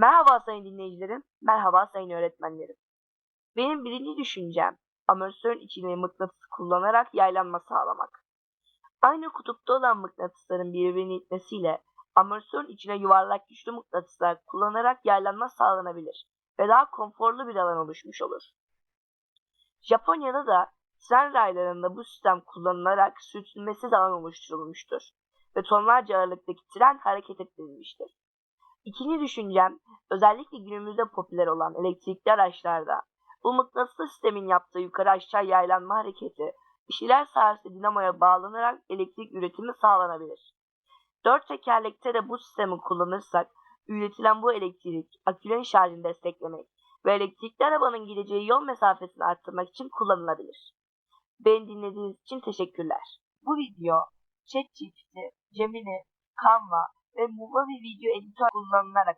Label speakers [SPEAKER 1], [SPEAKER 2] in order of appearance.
[SPEAKER 1] Merhaba sayın dinleyicilerim, merhaba sayın öğretmenlerim. Benim birinci düşüncem, amortisörün içine mıknatıs kullanarak yaylanma sağlamak. Aynı kutupta olan mıknatısların birbirini itmesiyle amortisörün içine yuvarlak güçlü mıknatıslar kullanarak yaylanma sağlanabilir ve daha konforlu bir alan oluşmuş olur. Japonya'da da tren raylarında bu sistem kullanılarak sürtünmesiz alan oluşturulmuştur ve tonlarca ağırlıktaki tren hareket ettirilmiştir. İkinci düşüncem, özellikle günümüzde popüler olan elektrikli araçlarda bu mıknatıslı sistemin yaptığı yukarı aşağı yaylanma hareketi işler sayesinde dinamoya bağlanarak elektrik üretimi sağlanabilir. Dört tekerlekte de bu sistemi kullanırsak üretilen bu elektrik akülerin şarjını desteklemek ve elektrikli arabanın gideceği yol mesafesini arttırmak için kullanılabilir. Beni dinlediğiniz için teşekkürler. Bu video ChatGPT, Gemini, Canva ve Movavi video editör kullanılarak.